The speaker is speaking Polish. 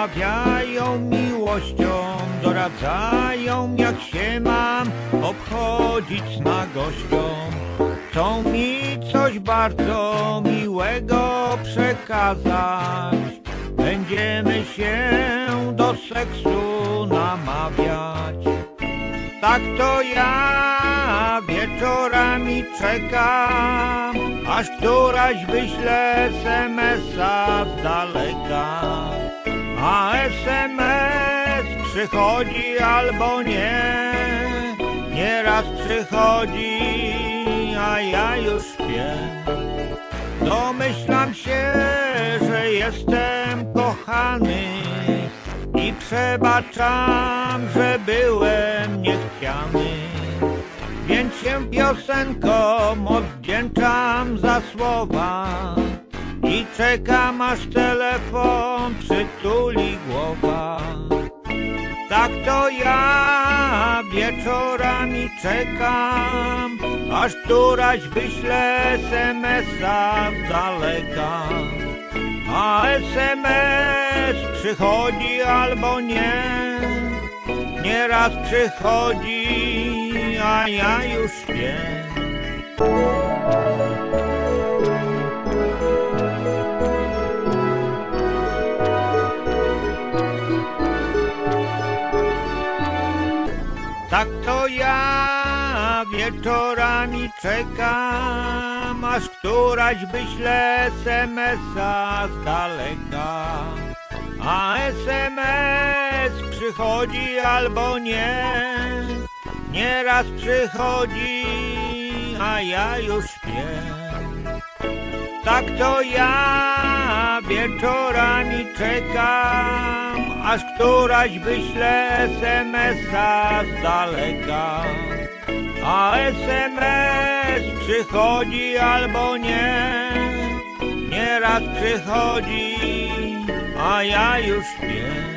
namawiają miłością, doradzają jak się mam obchodzić z nagością. Chcą mi coś bardzo miłego przekazać. Będziemy się do seksu namawiać. Tak to ja wieczorami czekam, aż któraś wyśle SMS-a z daleka. A SMS przychodzi albo nie, nieraz przychodzi, a ja już śpię. Domyślam się, że jestem kochany i przebaczam, że byłem niechciany. Więc się piosenką odwdzięczam za słowa i czekam aż telefon przytuli głowa. Tak to ja wieczorami czekam, aż któraś wyśle SMS-a z daleka. A SMS przychodzi albo nie, nieraz przychodzi, a ja już śpię. Tak to ja wieczorami czekam, aż któraś wyśle SMS-a z daleka. A SMS przychodzi albo nie, nieraz przychodzi, a ja już śpię. Tak to ja wieczorami czekam, aż któraś wyśle SMS-a z daleka. A SMS przychodzi albo nie, nieraz przychodzi, a ja już śpię.